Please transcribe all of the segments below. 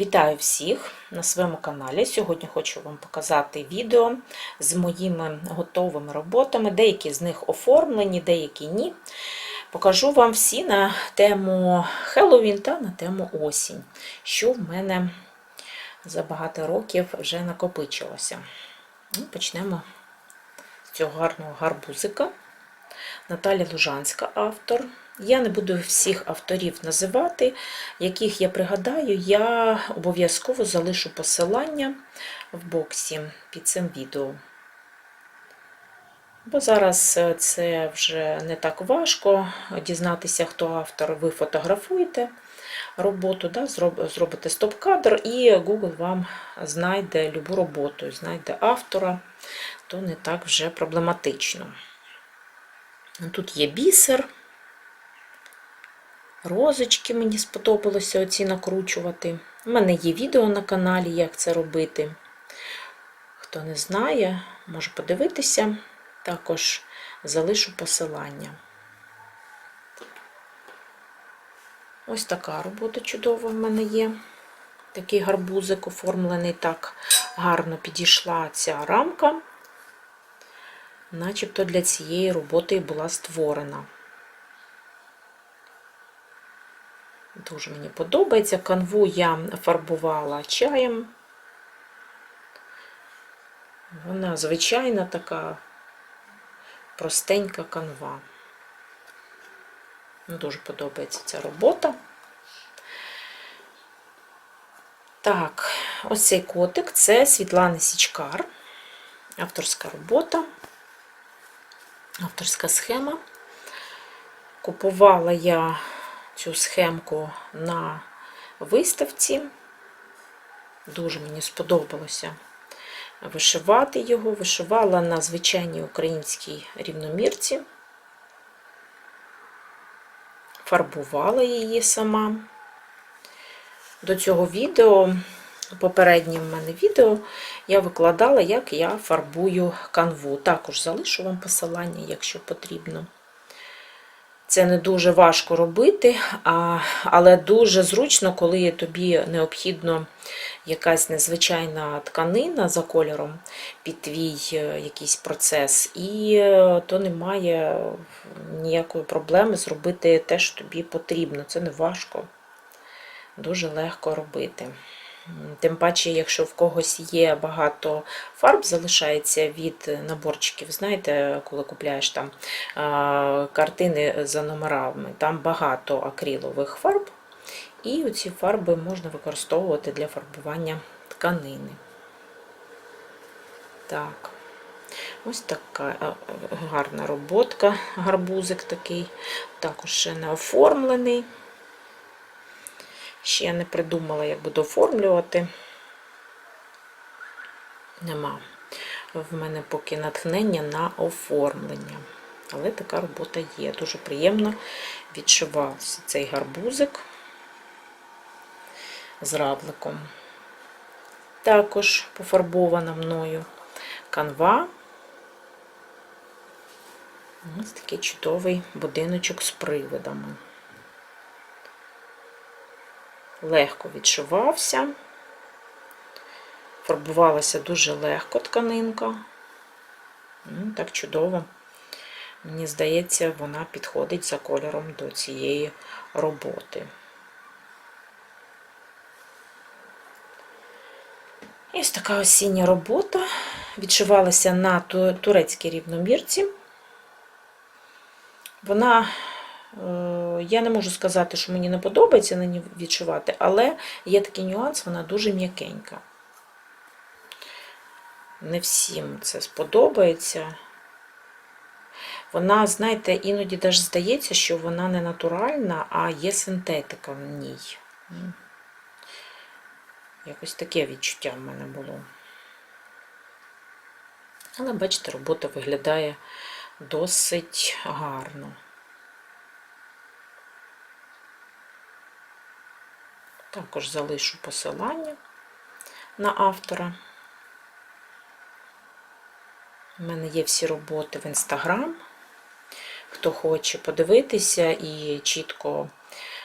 Вітаю всіх на своєму каналі. Сьогодні хочу вам показати відео з моїми готовими роботами. Деякі з них оформлені, деякі ні. Покажу вам всі на тему Хеллоуін та на тему осінь, що в мене за багато років вже накопичилося. Ну, Почнемо з цього гарного гарбузика. Наталя Лужанська автор. Я не буду всіх авторів називати, яких я пригадаю, я обов'язково залишу посилання в боксі під цим відео. Бо зараз це вже не так важко дізнатися, хто автор. Ви фотографуєте роботу, да, зробите стоп-кадр, і Google вам знайде любу роботу, знайде автора, то не так вже проблематично. Тут є бісер. Розочки мені сподобалося оці накручувати. У мене є відео на каналі, як це робити. Хто не знає, може подивитися, також залишу посилання. Ось така робота чудова в мене є. Такий гарбузик оформлений, так гарно підійшла ця рамка, начебто для цієї роботи була створена. Дуже мені подобається. Канву я фарбувала чаєм. Вона звичайна така простенька канва. Дуже подобається ця робота. Так, ось цей котик це Світлана Січкар, авторська робота, авторська схема. Купувала я цю схемку на виставці. Дуже мені сподобалося вишивати його. Вишивала на звичайній українській рівномірці, фарбувала її сама. До цього відео, попереднє в мене відео, я викладала, як я фарбую канву. Також залишу вам посилання, якщо потрібно. Це не дуже важко робити, але дуже зручно, коли тобі необхідно якась незвичайна тканина за кольором під твій е, якийсь процес, і е, то немає ніякої проблеми зробити те, що тобі потрібно. Це не важко, дуже легко робити. Тим паче, якщо в когось є багато фарб, залишається від наборчиків, знаєте, коли купляєш там картини за номерами, там багато акрилових фарб, і ці фарби можна використовувати для фарбування тканини. Так, ось така гарна роботка, гарбузик такий, також ще не оформлений. Ще не придумала, як буду оформлювати. Нема в мене поки натхнення на оформлення. Але така робота є. Дуже приємно відшивався цей гарбузик з равликом. Також пофарбована мною канва. Ось такий чудовий будиночок з привидами легко відшивався, фарбувалася дуже легко тканинка. Так чудово, мені здається, вона підходить за кольором до цієї роботи. Ось така осіння робота. Відшивалася на турецькій рівномірці. Вона я не можу сказати, що мені не подобається на ній відшивати, але є такий нюанс, вона дуже м'якенька. Не всім це сподобається. Вона, знаєте, іноді навіть здається, що вона не натуральна, а є синтетика в ній. Якось таке відчуття в мене було. Але, бачите, робота виглядає досить гарно. Також залишу посилання на автора. У мене є всі роботи в інстаграм. Хто хоче подивитися і чітко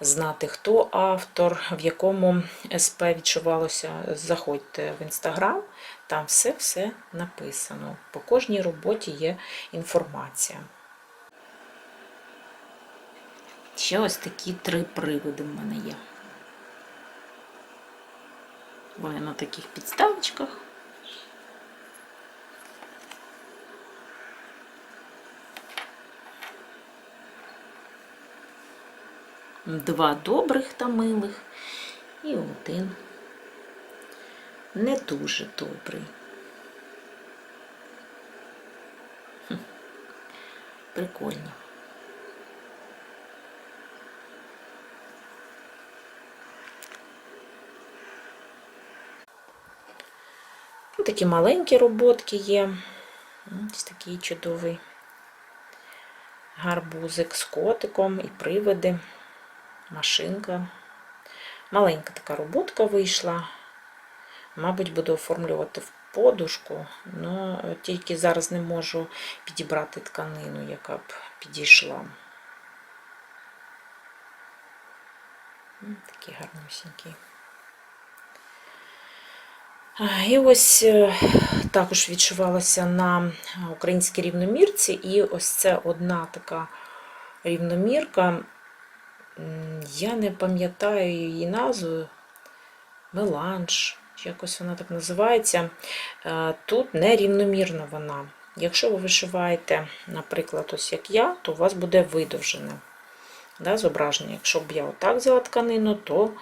знати, хто автор, в якому СП відчувалося, заходьте в інстаграм, там все-все написано. По кожній роботі є інформація. Ще ось такі три приводи в мене є. Вони на таких підставочках. Два добрих та милих і один не дуже добрий. Прикольно. Такі маленькі роботки є. Ось такий чудовий гарбузик з котиком і привиди, машинка. Маленька така роботка вийшла. Мабуть, буду оформлювати в подушку, але тільки зараз не можу підібрати тканину, яка б підійшла. Такий гарнюсінький. І ось е, також відчувалася на українській рівномірці, і ось це одна така рівномірка. Я не пам'ятаю її назву. Меланж, якось вона так називається. Е, Тут нерівномірна вона. Якщо ви вишиваєте, наприклад, ось як я, то у вас буде видовжене да, зображення. Якщо б я отак взяла тканину, то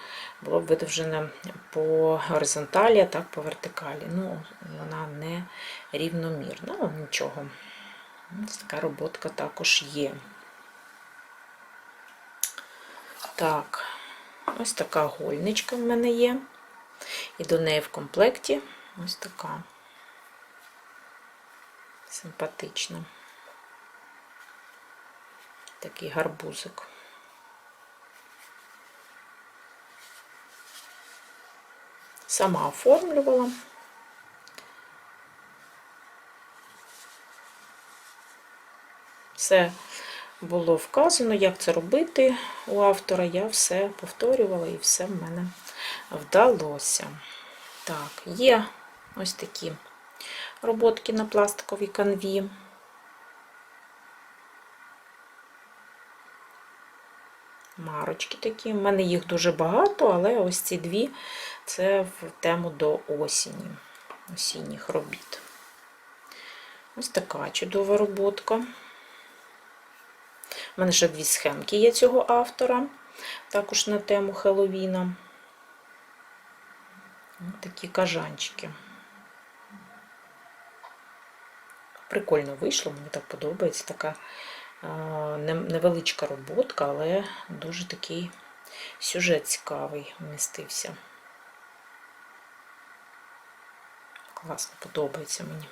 було б видовжене по горизонталі, а так по вертикалі. Ну, вона не рівномірна, ну нічого. Ось така роботка також є. Так, ось така гольничка в мене є. І до неї в комплекті ось така симпатична. Такий гарбузик. Сама оформлювала. Все було вказано, як це робити у автора. Я все повторювала і все в мене вдалося. Так, є ось такі роботки на пластиковій канві. Марочки такі. У мене їх дуже багато, але ось ці дві це в тему до осені, осінніх робіт. Ось така чудова роботка. У мене ще дві схемки є цього автора, також на тему Хеллоуіна. Ось такі кажанчики. Прикольно вийшло, мені так подобається. Така невеличка роботка, але дуже такий сюжет цікавий вмістився. Класно, подобається мені.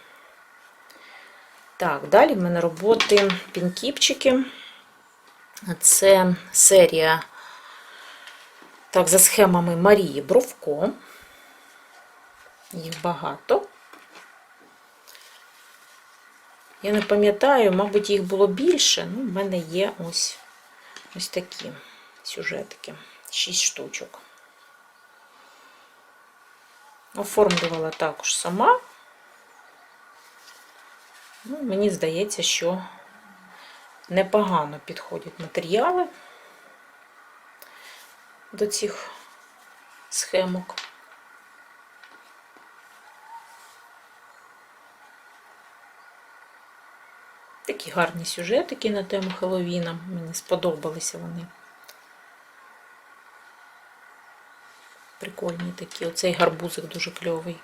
Так, далі в мене роботи пінкіпчики. Це серія, так, за схемами Марії Бровко. Їх багато. Я не пам'ятаю, мабуть, їх було більше. Ну, в мене є ось, ось такі сюжетики. Шість штучок. Оформлювала також сама. Ну, мені здається, що непогано підходять матеріали до цих схемок. Такі гарні сюжетики на тему Хеллоуіна. Мені сподобалися вони. Прикольні такі. Оцей гарбузик дуже кльовий.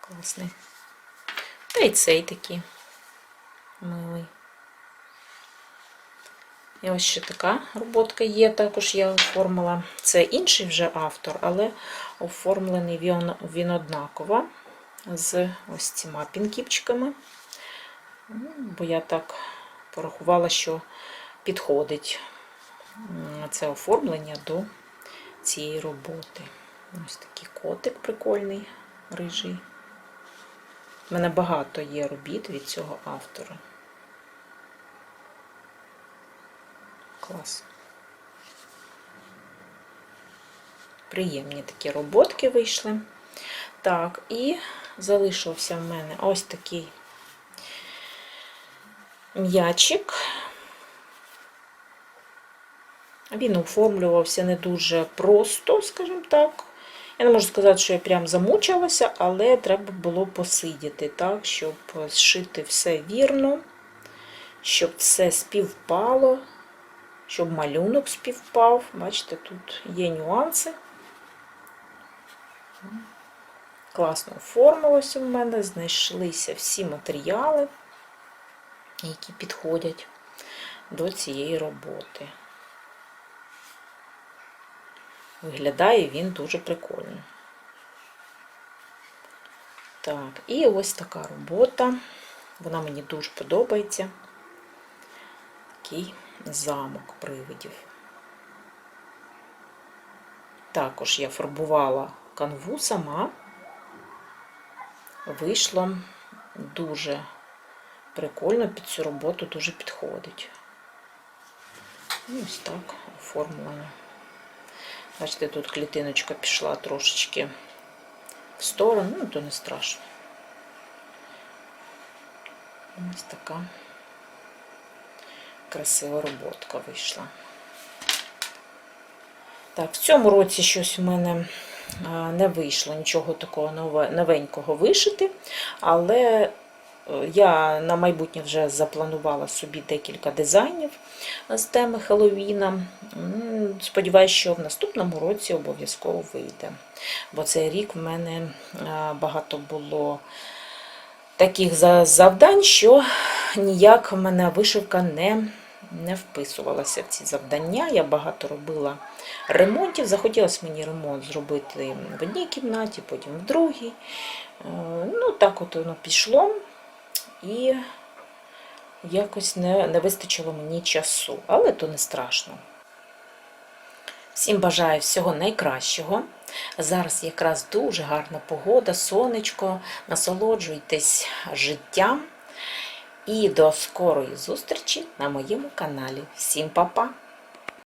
Класний. Та й цей такий милий. І ось ще така роботка є, також я оформила. Це інший вже автор, але оформлений він, він однаково з ось цими пінкіпчиками. Бо я так порахувала, що підходить це оформлення до цієї роботи. Ось такий котик прикольний, рижий. У мене багато є робіт від цього автора. Клас. Приємні такі роботки вийшли. Так, і залишився в мене ось такий м'ячик. Він оформлювався не дуже просто, скажімо так. Я не можу сказати, що я прям замучилася, але треба було посидіти так, щоб зшити все вірно, щоб все співпало, щоб малюнок співпав. Бачите, тут є нюанси. Класно оформилося в мене, знайшлися всі матеріали, які підходять до цієї роботи. Виглядає він дуже прикольно. Так, і ось така робота. Вона мені дуже подобається. Такий замок привидів. Також я фарбувала канву сама. Вийшло дуже прикольно, під цю роботу дуже підходить. І ось так оформлено. Бачите, тут клітиночка пішла трошечки в сторону, ну то не страшно. Ось така красива роботка вийшла. Так, в цьому році щось у мене не вийшло нічого такого новенького вишити, але я на майбутнє вже запланувала собі декілька дизайнів з теми Хеллоуіна. Сподіваюся, що в наступному році обов'язково вийде. Бо цей рік в мене багато було таких завдань, що ніяк в мене вишивка не не вписувалася в ці завдання. Я багато робила ремонтів. Захотілося мені ремонт зробити в одній кімнаті, потім в другій. Ну, так от воно пішло. І якось не, не вистачило мені часу, але то не страшно. Всім бажаю всього найкращого. Зараз якраз дуже гарна погода, сонечко, насолоджуйтесь життям. І до скорої зустрічі на моєму каналі. Всім па-па!